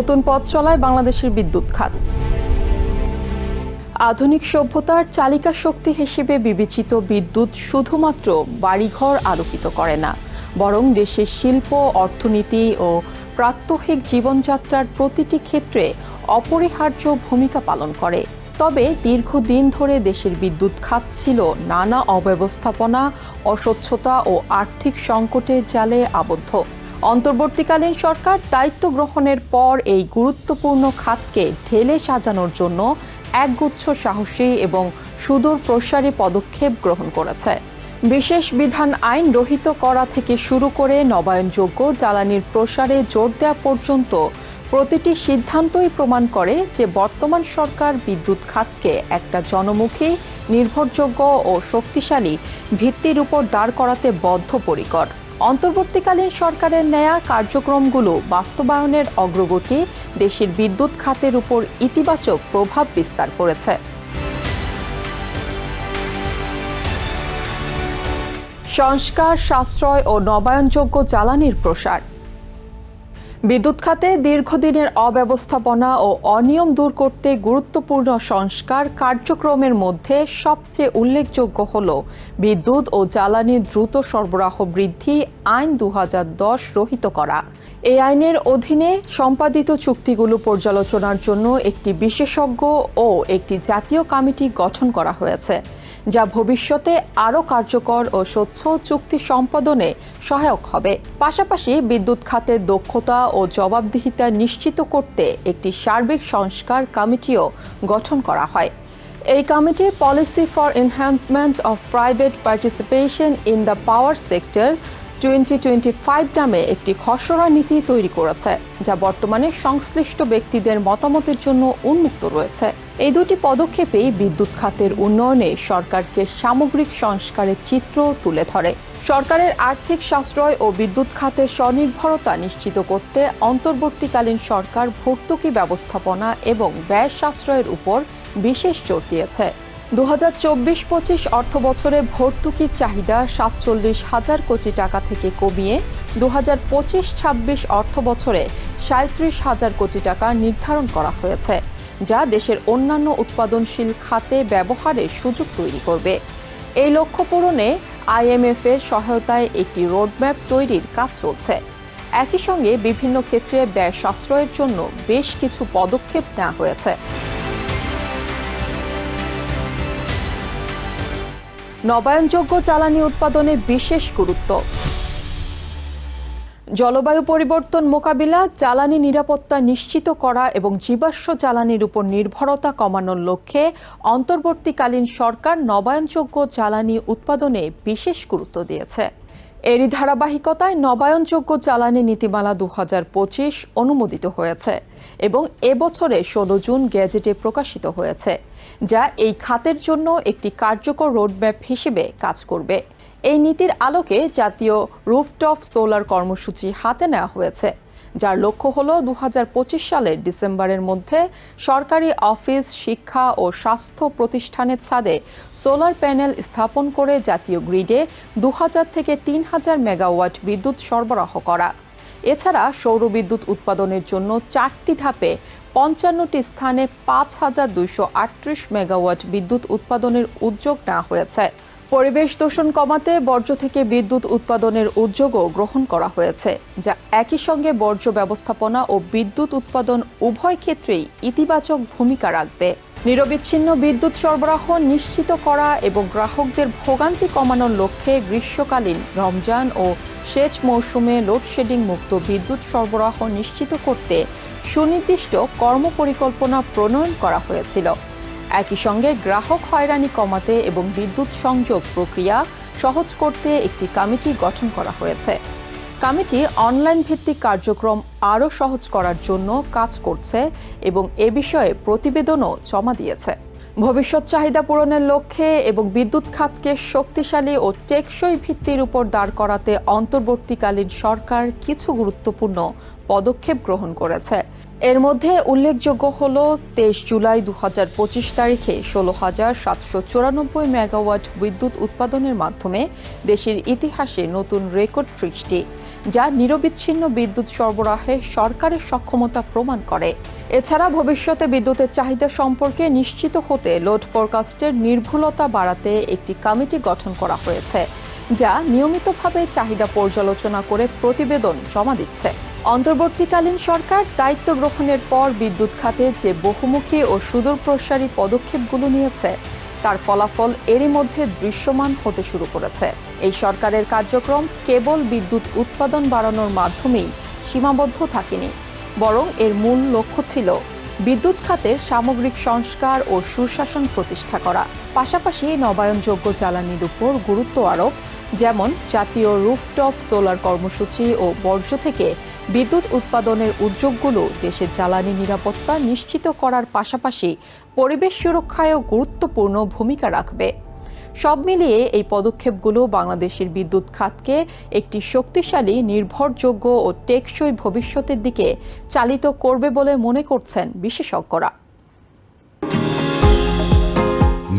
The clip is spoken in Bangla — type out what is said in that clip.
নতুন পথ চলায় বাংলাদেশের বিদ্যুৎ খাত। আধুনিক সভ্যতার চালিকা শক্তি হিসেবে বিবেচিত বিদ্যুৎ শুধুমাত্র বাড়িঘর আলোকিত করে না, বরং দেশের শিল্প, অর্থনীতি ও প্রাত্যহিক জীবনযাত্রার প্রতিটি ক্ষেত্রে অপরিহার্য ভূমিকা পালন করে। তবে দীর্ঘদিন ধরে দেশের বিদ্যুৎ খাত ছিল নানা অব্যবস্থাপনা, অস্বচ্ছতা ও আর্থিক সংকটের জালে আবদ্ধ। অন্তর্বর্তীকালীন সরকার দায়িত্ব গ্রহণের পর এই গুরুত্বপূর্ণ খাতকে ঢেলে সাজানোর জন্য একগুচ্ছ সাহসী এবং সুদূর প্রসারী পদক্ষেপ গ্রহণ করেছে। বিশেষ বিধান আইন রহিত করা থেকে শুরু করে নবায়নযোগ্য জ্বালানির প্রসারে জোর দেওয়া পর্যন্ত প্রতিটি সিদ্ধান্তই প্রমাণ করে যে বর্তমান সরকার বিদ্যুৎ খাতকে একটা জনমুখী, নির্ভরযোগ্য ও শক্তিশালী ভিত্তির উপর দাঁড় করাতে বদ্ধপরিকর। অন্তর্বর্তীকালীন সরকারের নেয়া কার্যক্রমগুলো বাস্তবায়নের অগ্রগতি দেশের বিদ্যুৎ খাতের উপর ইতিবাচক প্রভাব বিস্তার করেছে। সংস্কার, সাশ্রয় ও নবায়নযোগ্য জ্বালানির প্রসার। বিদ্যুৎ খাতে দীর্ঘদিনের অব্যবস্থাপনা ও অনিয়ম দূর করতে গুরুত্বপূর্ণ সংস্কার কার্যক্রমের মধ্যে সবচেয়ে উল্লেখযোগ্য হল বিদ্যুৎ ও জ্বালানি দ্রুত সরবরাহ বৃদ্ধি আইন দু হাজার দশ রহিত করা। এই আইনের অধীনে সম্পাদিত চুক্তিগুলো পর্যালোচনার জন্য একটি বিশেষজ্ঞ ও একটি জাতীয় কমিটি গঠন করা হয়েছে। যা ভবিষ্যতে আরও কার্যকর ও স্বচ্ছ চুক্তি সম্পাদনে সহায়ক হবে। পাশাপাশি বিদ্যুৎ খাতের দক্ষতা ও জবাবদিহিতা নিশ্চিত করতে একটি সার্বিক সংস্কার কমিটিও গঠন করা হয়। এই committee policy for enhancement of private participation in the power sector twenty twenty five নামে একটি খসড়া নীতি তৈরি করেছে, যা বর্তমানে সংশ্লিষ্ট ব্যক্তিদের মতামতের জন্য উন্মুক্ত রয়েছে। এই দুটি পদক্ষেপেই বিদ্যুৎ খাতের উন্নয়নে সরকারকে সামগ্রিক সংস্কারের চিত্র তুলে ধরে। সরকারের আর্থিক সাশ্রয় ও বিদ্যুৎ খাতের স্বনির্ভরতা নিশ্চিত করতে অন্তর্বর্তীকালীন সরকার ভর্তুকি ব্যবস্থাপনা এবং ব্যয় সাশ্রয়ের উপর বিশেষ জোর দিয়েছে। দু হাজার চব্বিশ পঁচিশ অর্থ বছরে ভর্তুকির চাহিদা সাতচল্লিশ হাজার কোটি টাকা থেকে কমিয়ে দু হাজার পঁচিশ ছাব্বিশ অর্থ বছরে সাঁত্রিশ হাজার কোটি টাকা নির্ধারণ করা হয়েছে, যা দেশের অন্যান্য উৎপাদনশীল খাতে ব্যবহারের সুযোগ তৈরি করবে। এই লক্ষ্য পূরণে আইএমএফ এর সহায়তায় একটি রোডম্যাপ তৈরির কাজ চলছে। একই সঙ্গে বিভিন্ন ক্ষেত্রে ব্যয় সাশ্রয়ের জন্য বেশ কিছু পদক্ষেপ নেওয়া হয়েছে। নবায়নযোগ্য জ্বালানি উৎপাদনে বিশেষ গুরুত্ব। জলবায়ু পরিবর্তন মোকাবিলা, জ্বালানি নিরাপত্তা নিশ্চিত করা এবং জীবাশ্ম জ্বালানির উপর নির্ভরতা কমানোর লক্ষ্যে অন্তর্বর্তীকালীন সরকার নবায়নযোগ্য জ্বালানি উৎপাদনে বিশেষ গুরুত্ব দিয়েছে। এরই ধারাবাহিকতায় নবায়নযোগ্য জ্বালানি নীতিমালা দু হাজার পঁচিশ অনুমোদিত হয়েছে এবং এবছরে ষোলো জুন গ্যাজেটে প্রকাশিত হয়েছে, যা এই খাতের জন্য একটি কার্যকর রোডম্যাপ হিসেবে কাজ করবে। এই নীতির আলোকে জাতীয় রুফটপ সোলার কর্মসূচি হাতে নেওয়া হয়েছে। যার লক্ষ্য হল দু হাজার পঁচিশ সালের ডিসেম্বরের মধ্যে সরকারি অফিস, শিক্ষা ও স্বাস্থ্য প্রতিষ্ঠানের ছাদে সোলার প্যানেল স্থাপন করে জাতীয় গ্রিডে দু হাজার থেকে তিন হাজার মেগাওয়াট বিদ্যুৎ সরবরাহ করা। এছাড়া সৌর বিদ্যুৎ উৎপাদনের জন্য চারটি ধাপে পঞ্চান্নটি স্থানে পাঁচ হাজার দুইশো আটত্রিশ মেগাওয়াট বিদ্যুৎ উৎপাদনের উদ্যোগ নেওয়া হয়েছে। পরিবেশ দূষণ কমাতে বর্জ্য থেকে বিদ্যুৎ উৎপাদনের উদ্যোগও গ্রহণ করা হয়েছে, যা একই সঙ্গে বর্জ্য ব্যবস্থাপনা ও বিদ্যুৎ উৎপাদন উভয় ক্ষেত্রেই ইতিবাচক ভূমিকা রাখবে। নিরবিচ্ছিন্ন বিদ্যুৎ সরবরাহ নিশ্চিত করা এবং গ্রাহকদের ভোগান্তি কমানোর লক্ষ্যে গ্রীষ্মকালীন রমজান ও সেচ মৌসুমে লোডশেডিং মুক্ত বিদ্যুৎ সরবরাহ নিশ্চিত করতে সুনির্দিষ্ট কর্মপরিকল্পনা প্রণয়ন করা হয়েছিল। একই সঙ্গে গ্রাহক হয়রানি কমাতে এবং বিদ্যুৎ সংযোগ প্রক্রিয়া সহজ করতে একটি কমিটি গঠন করা হয়েছে। কমিটি অনলাইন ভিত্তিক কার্যক্রম আরও সহজ করার জন্য কাজ করছে এবং এ বিষয়ে প্রতিবেদনও জমা দিয়েছে। ভবিষ্যৎ চাহিদা পূরণের লক্ষ্যে এবং বিদ্যুৎ খাতকে শক্তিশালী ও টেকসই ভিত্তির উপর দাঁড় করাতে অন্তর্বর্তীকালীন সরকার কিছু গুরুত্বপূর্ণ পদক্ষেপ গ্রহণ করেছে। এর মধ্যে উল্লেখযোগ্য হল তেইশ জুলাই দু হাজার পঁচিশ তারিখে ষোলো হাজার সাতশো চুরানব্বই মেগাওয়াট বিদ্যুৎ উৎপাদনের মাধ্যমে দেশের ইতিহাসে নতুন রেকর্ড সৃষ্টি, যা নিরবিচ্ছিন্ন বিদ্যুৎ সরবরাহে সরকারের সক্ষমতা প্রমাণ করে। এছাড়া ভবিষ্যতে বিদ্যুতের চাহিদা সম্পর্কে নিশ্চিত হতে লোড ফোরকাস্টের নির্ভুলতা বাড়াতে একটি কমিটি গঠন করা হয়েছে, যা নিয়মিতভাবে চাহিদা পর্যালোচনা করে প্রতিবেদন জমা দিচ্ছে। অন্তর্বর্তীকালীন সরকার দায়িত্ব গ্রহণের পর বিদ্যুৎ খাতে যে বহুমুখী ও সুদূরপ্রসারী পদক্ষেপগুলো নিয়েছে, তার ফলাফল এরই মধ্যে দৃশ্যমান হতে শুরু করেছে। এই সরকারের কার্যক্রম কেবল বিদ্যুৎ উৎপাদন বাড়ানোর মাধ্যমেই সীমাবদ্ধ থাকেনি, বরং এর মূল লক্ষ্য ছিল বিদ্যুৎ খাতের সামগ্রিক সংস্কার ও সুশাসন প্রতিষ্ঠা করা। পাশাপাশি নবায়নযোগ্য জ্বালানির উপর গুরুত্ব আরোপ যেমন জাতীয় রুফটপ, সোলার কর্মসূচি ও বর্জ্য থেকে বিদ্যুৎ উৎপাদনের উদ্যোগগুলো দেশের জ্বালানি নিরাপত্তা নিশ্চিত করার পাশাপাশি পরিবেশ সুরক্ষায়ও গুরুত্বপূর্ণ ভূমিকা রাখবে। সব মিলিয়ে এই পদক্ষেপগুলো বাংলাদেশের বিদ্যুৎ খাতকে একটি শক্তিশালী, নির্ভরযোগ্য ও টেকসই ভবিষ্যতের দিকে চালিত করবে বলে মনে করছেন বিশেষজ্ঞরা।